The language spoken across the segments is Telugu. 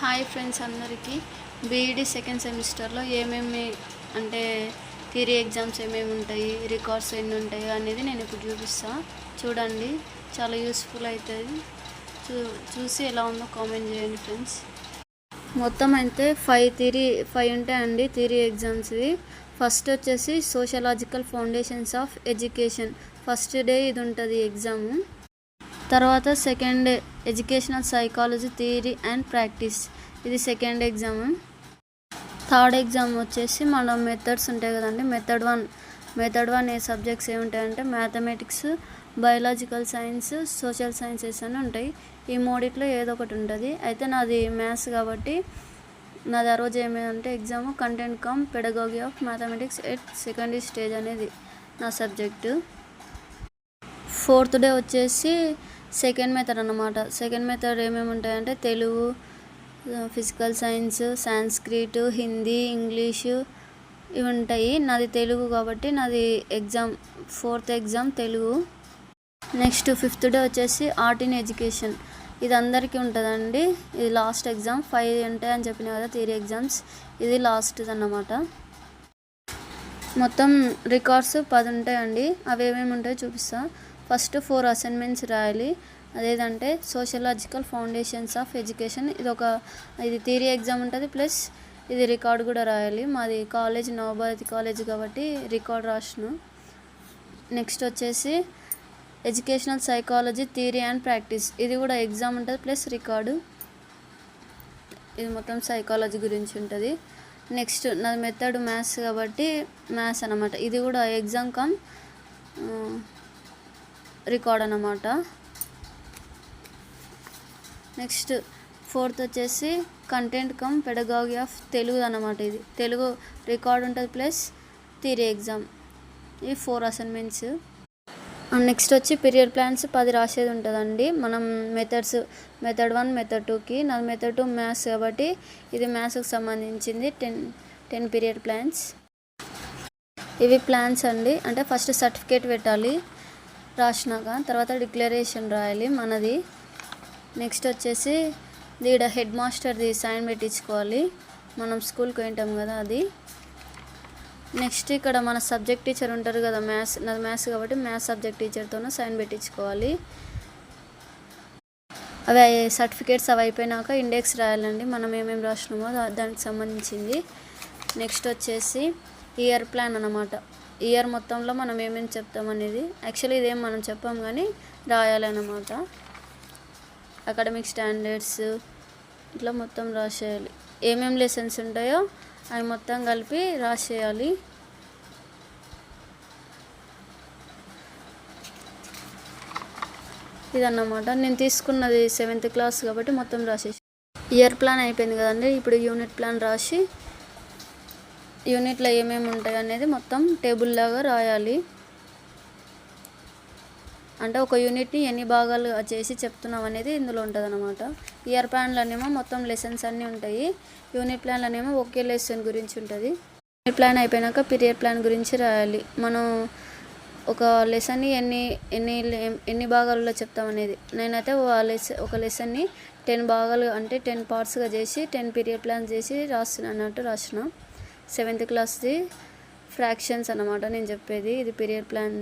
హాయ్ ఫ్రెండ్స్ అందరికీ. బీఈడి సెకండ్ సెమిస్టర్లో ఏమేమి అంటే థియరీ ఎగ్జామ్స్ ఏమేమి ఉంటాయి రికార్డ్స్ ఎన్ని ఉంటాయి అనేది నేను ఇప్పుడు చూపిస్తాను చూడండి చాలా యూస్ఫుల్ అవుతుంది. చూ చూసి ఎలా ఉందో కామెంట్ చేయండి ఫ్రెండ్స్. మొత్తం అయితే ఫైవ్ థిరీ ఫైవ్ ఉంటాయండి థిరీ ఎగ్జామ్స్వి. ఫస్ట్ వచ్చేసి sociological foundations of education. First day ఇది ఉంటుంది ఎగ్జాము. తర్వాత second educational psychology theory and practice ఇది సెకండ్ ఎగ్జామ్ థర్డ్ ఎగ్జామ్ వచ్చేసి మన మెథడ్స్ ఉంటాయి కదండి. మెథడ్ వన్ మెథడ్ వన్ ఏ subjects ఏముంటాయంటే mathematics biological science social sciences అని ఉంటాయి. ఈ మూడిట్లో ఏదో ఒకటి ఉంటుంది. అయితే నాది మ్యాథ్స్ కాబట్టి నాది ఆ రోజు ఏమైందంటే exam content cum pedagogy of mathematics at secondary stage అనేది నా సబ్జెక్టు ఫోర్త్ డే వచ్చేసి సెకండ్ మెథడ్ అనమాట సెకండ్ మెథడ్ ఏమేమి ఉంటాయంటే Telugu physical science Sanskrit Hindi English ఇవి ఉంటాయి నాది తెలుగు కాబట్టి నాది exam fourth exam Telugu. Next fifth day వచ్చేసి ఆర్ట్ ఇన్ ఎడ్యుకేషన్ ఇది అందరికీ ఉంటుందండి. ఇది లాస్ట్ ఎగ్జామ్ ఫైవ్ ఉంటాయి అని చెప్పిన కదా థియరీ ఎగ్జామ్స్ ఇది లాస్ట్ అన్నమాట. మొత్తం రికార్డ్స్ పది ఉంటాయండి అవి ఏమేమి ఉంటాయో చూపిస్తాను ఫస్ట్ ఫోర్ అసైన్మెంట్స్ రాయాలి. అదేదంటే సోషలాజికల్ ఫౌండేషన్స్ ఆఫ్ ఎడ్యుకేషన్. ఇది ఒక ఇది థియరీ ఎగ్జామ్ ఉంటుంది. ప్లస్ ఇది రికార్డ్ కూడా రాయాలి. మాది కాలేజ్ నవభారతి కాలేజ్ కాబట్టి రికార్డ్ రాసిన నెక్స్ట్ వచ్చేసి educational psychology theory and practice. ఇది కూడా ఎగ్జామ్ ఉంటుంది ప్లస్ రికార్డు. ఇది మొత్తం సైకాలజీ గురించి ఉంటుంది. నెక్స్ట్ నాది మెథడ్ మ్యాథ్స్ కాబట్టి మ్యాథ్స్ అనమాట ఇది కూడా ఎగ్జామ్ కమ్ రికార్డ్ అనమాట నెక్స్ట్ ఫోర్త్ వచ్చేసి content cum pedagogy of Telugu అనమాట ఇది. తెలుగు రికార్డ్ ఉంటుంది ప్లస్ థియరీ ఎగ్జామ్. ఈ ఫోర్ అసైన్మెంట్స్. నెక్స్ట్ వచ్చి పీరియడ్ ప్లాన్స్ పది రాసేది ఉంటుందండి. మనం మెథడ్స్ మెథడ్ వన్ మెథడ్ టూకి నాది మెథడ్ టూ మ్యాథ్స్ కాబట్టి ఇది మ్యాథ్స్కి సంబంధించింది టెన్ టెన్ పీరియడ్ ప్లాన్స్. ఇవి ప్లాన్స్ అండి. అంటే ఫస్ట్ సర్టిఫికేట్ పెట్టాలి. రాసినాక తర్వాత డిక్లరేషన్ రాయాలి మనది. నెక్స్ట్ వచ్చేసి దీడ హెడ్ మాస్టర్ది సైన్ పెట్టించుకోవాలి. మనం స్కూల్కి పోయింటాం కదా అది. నెక్స్ట్ ఇక్కడ మన సబ్జెక్ట్ టీచర్ ఉంటారు కదా మ్యాథ్స్ నాది మ్యాథ్స్ కాబట్టి మ్యాథ్స్ సబ్జెక్ట్ టీచర్తోనే సైన్ పెట్టించుకోవాలి. అవి సర్టిఫికేట్స్ అవి అయిపోయినాక ఇండెక్స్ రాయాలండి. మనం ఏమేమి రాసినామో దానికి సంబంధించింది. నెక్స్ట్ వచ్చేసి ఇయర్ ప్లాన్ అన్నమాట. ఇయర్ మొత్తంలో మనం ఏమేమి చెప్తాం అనేది యాక్చువల్లీ ఇదేం మనం చెప్పాం కానీ రాయాలన్నమాట. అకాడమిక్ స్టాండర్డ్స్ ఇట్లా మొత్తం రాసేయాలి. ఏమేమి లెసన్స్ ఉంటాయో అవి మొత్తం కలిపి రాసేయాలి. ఇదన్నమాట. నేను తీసుకున్నది సెవెంత్ క్లాస్ కాబట్టి మొత్తం రాసేసి. ఇయర్ ప్లాన్ అయిపోయింది కదండి. ఇప్పుడు యూనిట్ ప్లాన్ రాసి యూనిట్లో ఏమేమి ఉంటాయి అనేది మొత్తం టేబుల్ లాగా రాయాలి. అంటే ఒక యూనిట్ని ఎన్ని భాగాలు చేసి చెప్తున్నాం అనేది ఇందులో ఉంటుంది అనమాట ఇయర్ ప్లాన్లోనేమో మొత్తం లెసన్స్ అన్నీ ఉంటాయి. యూనిట్ ప్లాన్లోనేమో ఒకే లెసన్ గురించి ఉంటుంది. యూనిట్ ప్లాన్ అయిపోయినాక పీరియడ్ ప్లాన్ గురించి రాయాలి. మనం ఒక లెసన్ని ఎన్ని ఎన్ని ఎన్ని భాగాలలో చెప్తాం అనేది. నేనైతే ఒక ఒక లెసన్ని టెన్ భాగాలు అంటే టెన్ పార్ట్స్గా చేసి టెన్ పీరియడ్ ప్లాన్ చేసి రాస్తున్నా అన్నట్టు రాసిన సెవెంత్ క్లాస్ది ఫ్రాక్షన్స్ అన్నమాట నేను చెప్పేది. ఇది period plan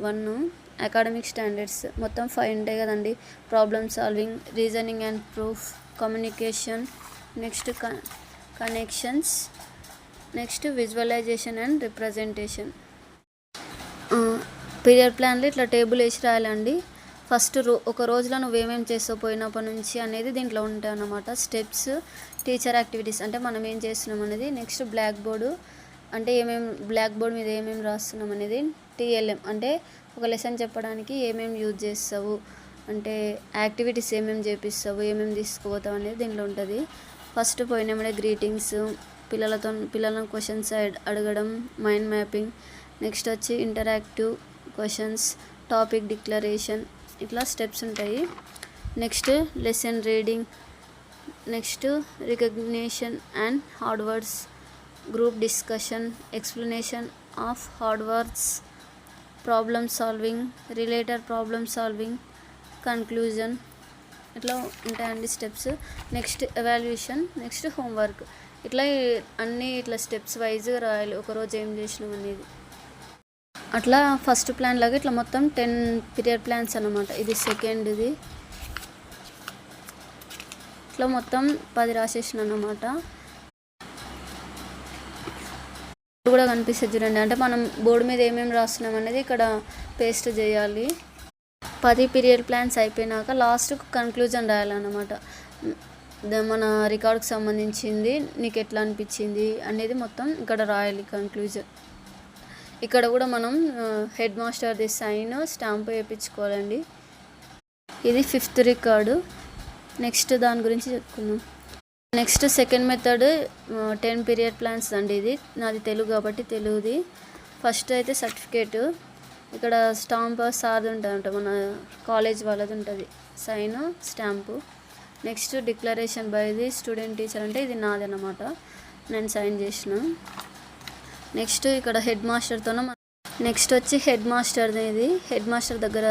one. Academic standards. మొత్తం ఫైవ్ ఉంటాయి కదండి. Problem solving reasoning and proof communication next connections next visualisation and representation. Period ప్లాన్లో ఇట్లా టేబుల్ వేసి రాయాలండి. ఫస్ట్ రో ఒక రోజులో నువ్వు ఏమేమి చేస్తావు పోయినప్పటి నుంచి అనేది దీంట్లో ఉంటాయి అన్నమాట. స్టెప్స్ టీచర్ యాక్టివిటీస్ అంటే మనం ఏం చేస్తున్నాం అనేది నెక్స్ట్ బ్లాక్ బోర్డు అంటే ఏమేమి బ్లాక్ బోర్డ్ మీద ఏమేమి రాస్తున్నాం అనేది టీఎల్ఎం అంటే ఒక లెసన్ చెప్పడానికి ఏమేమి యూజ్ చేస్తావు అంటే యాక్టివిటీస్ ఏమేమి చేపిస్తావు ఏమేమి తీసుకుపోతావు అనేది దీంట్లో ఉంటుంది. ఫస్ట్ పోయినప్పుడే గ్రీటింగ్స్ పిల్లలతో పిల్లలను క్వశ్చన్స్ అడగడం మైండ్ మ్యాపింగ్. నెక్స్ట్ వచ్చి ఇంటరాక్టివ్ క్వశ్చన్స్ టాపిక్ డిక్లరేషన్ ఇట్లా స్టెప్స్ ఉంటాయి. Next lesson reading next recognition and hard words group discussion explanation of hard words problem solving related problem solving conclusion. ఇట్లా ఉంటాయండి steps. Next evaluation next homework. ఇట్లా అన్నీ ఇట్లా స్టెప్స్ వైజ్గా రాయాలి. ఒకరోజు ఏం చేసినాం అనేది. అట్లా ఫస్ట్ ప్లాన్ లాగా ఇట్లా మొత్తం టెన్ పీరియడ్ ప్లాన్స్ అన్నమాట. ఇది సెకండ్ ఇది లో మొత్తం పది రాసేసిన అన్నమాట కూడా కనిపిస్తుంది చూడండి. అంటే మనం బోర్డు మీద ఏమేమి రాస్తున్నాం అనేది ఇక్కడ పేస్ట్ చేయాలి. పది పీరియడ్ ప్లాన్స్ అయిపోయినాక లాస్ట్ కన్క్లూజన్ రాయాలన్నమాట. మన రికార్డ్కి సంబంధించింది నీకు ఎట్లా అనిపించింది అనేది మొత్తం ఇక్కడ రాయాలి కన్క్లూజన్. ఇక్కడ కూడా మనం హెడ్ మాస్టర్ది సైన్ స్టాంప్ వేయించుకోవాలండి. ఇది ఫిఫ్త్ రికార్డు. నెక్స్ట్ దాని గురించి చెప్పుకుందాం. Next second method ten period plans అండి ఇది. నాది తెలుగు కాబట్టి తెలుగుది. ఫస్ట్ అయితే సర్టిఫికేట్. ఇక్కడ స్టాంప్ సార్ది ఉంటుందంట మన కాలేజ్ వాళ్ళది ఉంటుంది. Sign stamp. Next declaration by the student teacher అంటే ఇది నాది అన్నమాట. నేను సైన్ చేసిన. నెక్స్ట్ ఇక్కడ హెడ్ మాస్టర్తోన నెక్స్ట్ వచ్చి హెడ్ మాస్టర్ది ఇది. హెడ్ మాస్టర్ దగ్గర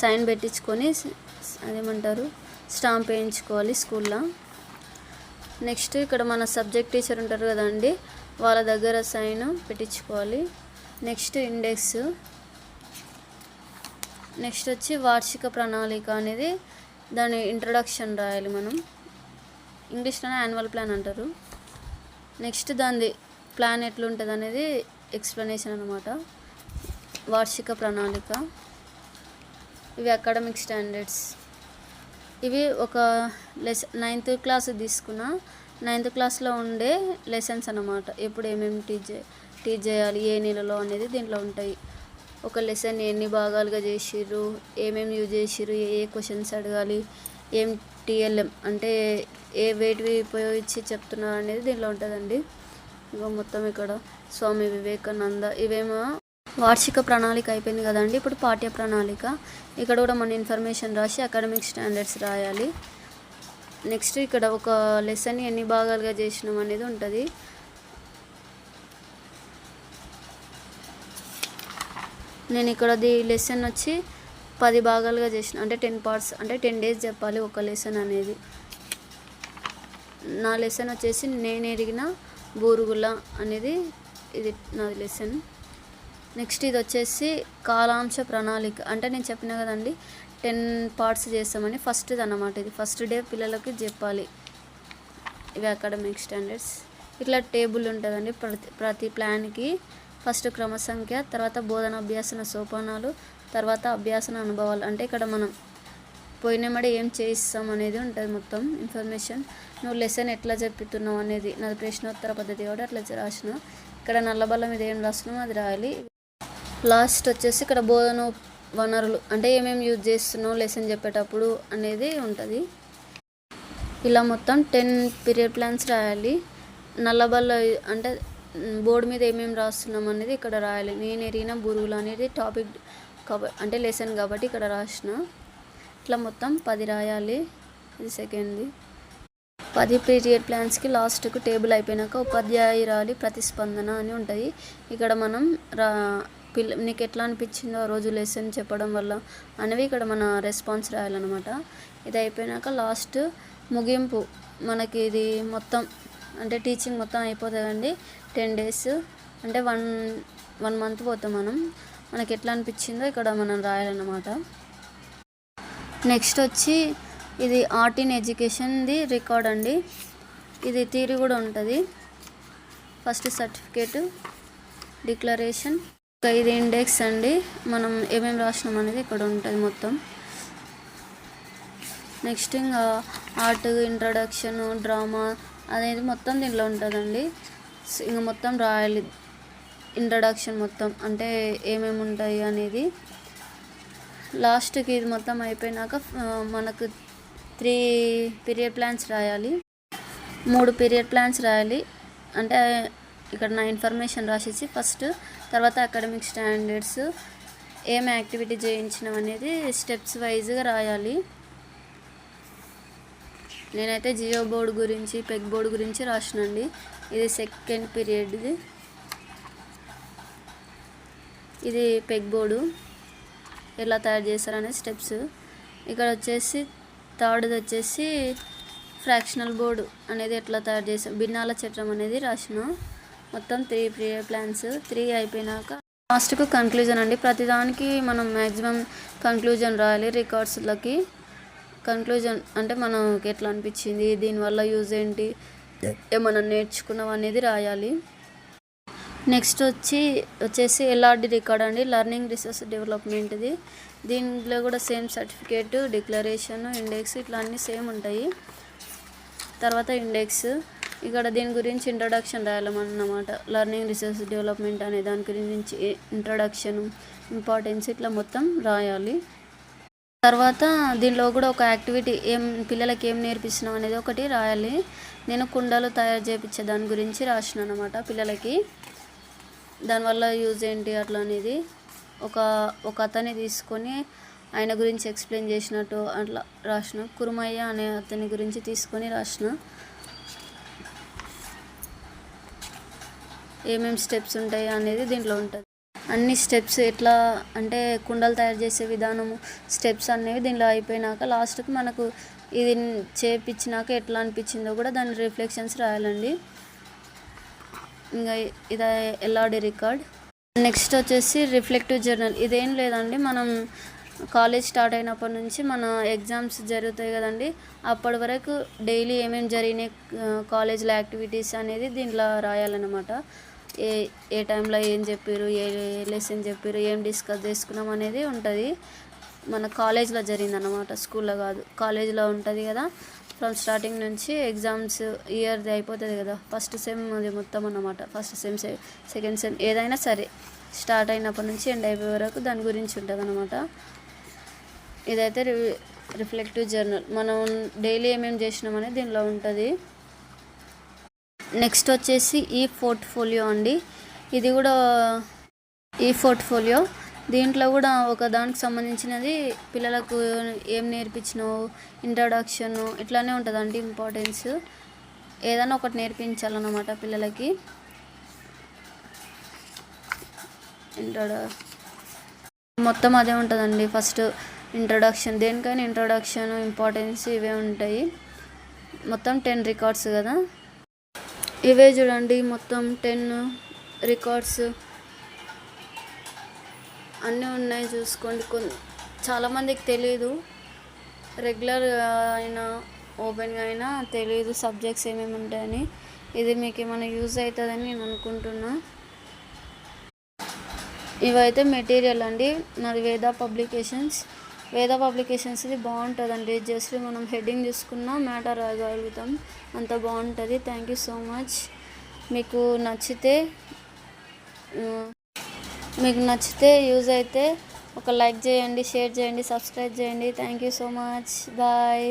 సైన్ పెట్టించుకొని అదేమంటారు? స్టాంప్ వేయించుకోవాలి స్కూల్లో. నెక్స్ట్ ఇక్కడ మన సబ్జెక్ట్ టీచర్ ఉంటారు కదండి వాళ్ళ దగ్గర సైన్ పెట్టించుకోవాలి. Next index. నెక్స్ట్ వచ్చి వార్షిక ప్రణాళిక అనేది దాని ఇంట్రడక్షన్ రాయాలి మనం. ఇంగ్లీష్లోనే యాన్యువల్ ప్లాన్ అంటారు. నెక్స్ట్ దాని ప్లాన్ ఎట్లుంటుంది అనేది ఎక్స్ప్లెనేషన్ అనమాట వార్షిక ప్రణాళిక. ఇవి అకాడమిక్ స్టాండర్డ్స్ ఇవి ఒక లెస్ నైన్త్ క్లాస్ తీసుకున్న. నైన్త్ క్లాస్లో ఉండే లెసన్స్ అన్నమాట. ఎప్పుడు ఏమేమి టీచ్ టీచ్ చేయాలి ఏ నెలలో అనేది దీంట్లో ఉంటాయి. ఒక లెసన్ ఎన్ని భాగాలుగా చేసిర్రు ఏమేమి యూజ్ చేసిర్రు ఏ ఏ క్వశ్చన్స్ అడగాలి ఏం టీఎల్ఎం అంటే ఏ వేటివి ఉపయోగించి చెప్తున్నారు అనేది దీనిలో ఉంటుందండి. ఇంకా మొత్తం ఇక్కడ స్వామి వివేకానంద ఇవేమో వార్షిక ప్రణాళిక అయిపోయింది కదండి. ఇప్పుడు పాఠ్య ప్రణాళిక. ఇక్కడ కూడా మన ఇన్ఫర్మేషన్ రాసి అకాడమిక్ స్టాండర్డ్స్ రాయాలి. నెక్స్ట్ ఇక్కడ ఒక లెసన్ ఎన్ని భాగాలుగా చేసినాం అనేది ఉంటుంది. నేను ఇక్కడ ది లెసన్ వచ్చి పది భాగాలుగా చేసిన అంటే టెన్ పార్ట్స్ అంటే టెన్ డేస్ చెప్పాలి ఒక లెసన్ అనేది. నా లెసన్ వచ్చేసి నేను ఎరిగిన బూరుగుల అనేది ఇది నా లెసన్ నెక్స్ట్ ఇది వచ్చేసి కాలాంశ ప్రణాళిక. అంటే నేను చెప్పిన కదండి టెన్ పార్ట్స్ చేస్తామని ఫస్ట్ అన్నమాట ఇది. ఫస్ట్ డే పిల్లలకి చెప్పాలి. ఇవి అకాడమిక్ స్టాండర్డ్స్. ఇట్లా టేబుల్ ఉంటుందండి ప్రతి ప్రతి ప్లాన్కి. ఫస్ట్ క్రమ సంఖ్య తర్వాత బోధన అభ్యాసన సోపానాలు తర్వాత అభ్యాసన అనుభవాలు. అంటే ఇక్కడ మనం పోయినమడే ఏం చేయిస్తాం అనేది ఉంటుంది మొత్తం ఇన్ఫర్మేషన్. నువ్వు లెసన్ ఎట్లా చెప్తున్నావు అనేది నాది ప్రశ్నోత్తర పద్ధతి కూడా అట్లా రాసిన. ఇక్కడ నల్లబల్ల మీద ఏం రాస్తున్నామో అది రాయాలి. లాస్ట్ వచ్చేసి ఇక్కడ బోధన వనరులు అంటే ఏమేమి యూజ్ చేస్తున్నావు లెసన్ చెప్పేటప్పుడు అనేది ఉంటుంది. ఇలా మొత్తం టెన్ పీరియడ్ ప్లాన్స్ రాయాలి. నల్లబల్ల అంటే బోర్డు మీద ఏమేమి రాస్తున్నాం అనేది ఇక్కడ రాయాలి. నేను ఎరిగిన బురుగులు అనేది టాపిక్ అంటే లెసన్ కాబట్టి ఇక్కడ రాసిన. ఇట్లా మొత్తం పది రాయాలి. ఇది సెకండ్ది పది పీరియడ్ ప్లాన్స్కి లాస్ట్కు టేబుల్ అయిపోయినాక ఉపాధ్యాయురాలి ప్రతిస్పందన అని ఉంటుంది. ఇక్కడ మనం రా పిల్ల నీకు ఎట్లా అనిపించిందో ఆ రోజు లెసన్ చెప్పడం వల్ల అనేవి ఇక్కడ మన రెస్పాన్స్ రాయాలన్నమాట. ఇది అయిపోయినాక లాస్ట్ ముగింపు. మనకి ఇది మొత్తం అంటే టీచింగ్ మొత్తం అయిపోతుందండి. టెన్ డేస్ అంటే వన్ వన్ మంత్ పోతాం మనం. మనకి ఎట్లా అనిపించిందో ఇక్కడ మనం రాయాలన్నమాట. నెక్స్ట్ వచ్చి ఇది ఆర్ట్ ఇన్ ఎడ్యుకేషన్ది రికార్డ్ అండి. ఇది థీరీ కూడా ఉంటుంది. ఫస్ట్ సర్టిఫికేట్ డిక్లరేషన్ ఇది ఇండెక్స్ అండి. మనం ఏమేమి రాసినాం అనేది ఇక్కడ ఉంటుంది మొత్తం. నెక్స్ట్ ఇంకా ఆర్ట్ ఇంట్రడక్షన్ డ్రామా అనేది మొత్తం దీంట్లో ఉంటుందండి. ఇంకా మొత్తం రాయాలి. ఇంట్రడక్షన్ మొత్తం అంటే ఏమేమి ఉంటాయి అనేది. లాస్ట్కి ఇది మొత్తం అయిపోయినాక మనకు త్రీ పీరియడ్ ప్లాన్స్ రాయాలి. మూడు పీరియడ్ ప్లాన్స్ రాయాలి. అంటే ఇక్కడ నా ఇన్ఫర్మేషన్ రాసేసి ఫస్ట్ తర్వాత అకాడమిక్ స్టాండర్డ్స్ ఏం యాక్టివిటీ చేయించినాం అనేది స్టెప్స్ వైజ్గా రాయాలి. నేనైతే జియో బోర్డు గురించి పెగ్ బోర్డు గురించి రాసినండి. ఇది సెకండ్ పీరియడ్ది ఇది. Peg board. ఎలా తయారు చేస్తారనే స్టెప్స్. ఇక్కడ వచ్చేసి థర్డ్ది వచ్చేసి ఫ్రాక్షనల్ బోర్డు అనేది ఎట్లా తయారు చేసాం భిన్నాల చట్రం అనేది రాసిన. మొత్తం త్రీ ప్రీ ప్లాన్స్ త్రీ అయిపోయినాక లాస్ట్కు కన్క్లూజన్ అండి. ప్రతిదానికి మనం మ్యాక్సిమం కన్క్లూజన్ రాయాలి రికార్డ్స్లకి కన్క్లూజన్ అంటే మనకి ఎట్లా అనిపించింది దీనివల్ల యూజ్ ఏంటి ఏమన్నా నేర్చుకున్నాం అనేది రాయాలి. నెక్స్ట్ వచ్చి వచ్చేసి ఎల్ఆర్డి రికార్డ్ అండి. లర్నింగ్ రిసోర్స్ డెవలప్మెంట్ది దీంట్లో కూడా సేమ్ సర్టిఫికేట్ డిక్లరేషన్ ఇండెక్స్ ఇట్లా అన్నీ సేమ్ ఉంటాయి. తర్వాత ఇండెక్స్ ఇక్కడ దీని గురించి ఇంట్రడక్షన్ రాయాలన్నమాట లర్నింగ్ రిసోర్స్ డెవలప్మెంట్ అనే దాని గురించి ఇంట్రడక్షన్ ఇంపార్టెన్స్ ఇట్లా మొత్తం రాయాలి. తర్వాత దీనిలో కూడా ఒక యాక్టివిటీ ఏం పిల్లలకి ఏం నేర్పిస్తున్నాం అనేది ఒకటి రాయాలి. నేను కుండలు తయారు చేయించే దాని గురించి రాసిన అనమాట పిల్లలకి దానివల్ల యూజ్ ఏంటి అట్లా అనేది ఒక ఒక అతని తీసుకొని ఆయన గురించి ఎక్స్ప్లెయిన్ చేసినట్టు అట్లా రాసిన. కురుమయ్య అనే అతని గురించి తీసుకొని రాసిన. ఏమేమి స్టెప్స్ ఉంటాయి అనేది దీంట్లో ఉంటుంది. అన్ని స్టెప్స్ ఎట్లా అంటే కుండలు తయారు చేసే విధానము స్టెప్స్ అనేవి దీనిలో అయిపోయినాక లాస్ట్కి మనకు ఇది చేపించినాక ఎట్లా అనిపించిందో కూడా దాని రిఫ్లెక్షన్స్ రాయాలండి. ఇంకా ఇది ఎల్ఆర్డి రికార్డ్. నెక్స్ట్ వచ్చేసి రిఫ్లెక్టివ్ జర్నల్. ఇదేం లేదండి మనం కాలేజ్ స్టార్ట్ అయినప్పటి నుంచి మన ఎగ్జామ్స్ జరుగుతాయి కదండి అప్పటి వరకు డైలీ ఏమేమి జరిగినాయి కాలేజ్లో యాక్టివిటీస్ అనేది దీంట్లో రాయాలన్నమాట. ఏ ఏ టైంలో ఏం చెప్పారు ఏ లెసన్ చెప్పారు ఏం డిస్కస్ చేసుకున్నాం అనేది ఉంటుంది. మన కాలేజ్లో జరిగిందన్నమాట స్కూల్లో కాదు కాలేజ్లో ఉంటుంది కదా. ఫ్రమ్ స్టార్టింగ్ నుంచి ఎగ్జామ్స్ ఇయర్ది అయిపోతుంది కదా ఫస్ట్ సెమ్ అది మొత్తం అన్నమాట. ఫస్ట్ సెమ్ సెకండ్ సెమ్ ఏదైనా సరే స్టార్ట్ అయినప్పటి నుంచి ఎండ్ అయిపోయే వరకు దాని గురించి ఉంటుంది అనమాట ఇదైతే రి రిఫ్లెక్టివ్ జర్నల్ మనం డైలీ ఏమేమి చేసినామనేది దీనిలో ఉంటుంది. నెక్స్ట్ వచ్చేసి ఈ పోర్ట్ఫోలియో అండి. ఇది కూడా ఈ పోర్ట్ఫోలియో. దీంట్లో కూడా ఒక దానికి సంబంధించినది పిల్లలకు ఏం నేర్పించినావు ఇంట్రడక్షన్ ఇట్లానే ఉంటుందండి ఇంపార్టెన్స్ ఏదైనా ఒకటి నేర్పించాలన్నమాట పిల్లలకి. ఇంట్రడ మొత్తం అదే ఉంటుందండి ఫస్ట్ ఇంట్రడక్షన్ దేనికైనా ఇంట్రడక్షన్ ఇంపార్టెన్స్ ఇవే ఉంటాయి. మొత్తం టెన్ రికార్డ్స్ కదా. ఇవే చూడండి మొత్తం టెన్ రికార్డ్స్ అన్నీ ఉన్నాయి చూసుకోండి. కొన్ చాలామందికి తెలియదు రెగ్యులర్ అయినా ఓపెన్గా అయినా తెలియదు సబ్జెక్ట్స్ ఏమేమి ఉంటాయని. ఇది మీకు ఏమైనా యూజ్ అవుతుందని నేను అనుకుంటున్నా. ఇవైతే మెటీరియల్ అండి. నాది వేద పబ్లికేషన్స్ వేద పబ్లికేషన్స్ ఇది బాగుంటుందండి. జస్ట్ మనం హెడ్డింగ్ చూసుకున్నా మ్యాటర్ రాయగలుగుతాం. అంత బాగుంటుంది. థ్యాంక్ యూ సో మచ్ మీకు నచ్చితే మీకు నచ్చితే యూజ్ అయితే ఒక లైక్ చేయండి షేర్ చేయండి సబ్స్క్రైబ్ చేయండి. Thank you so much bye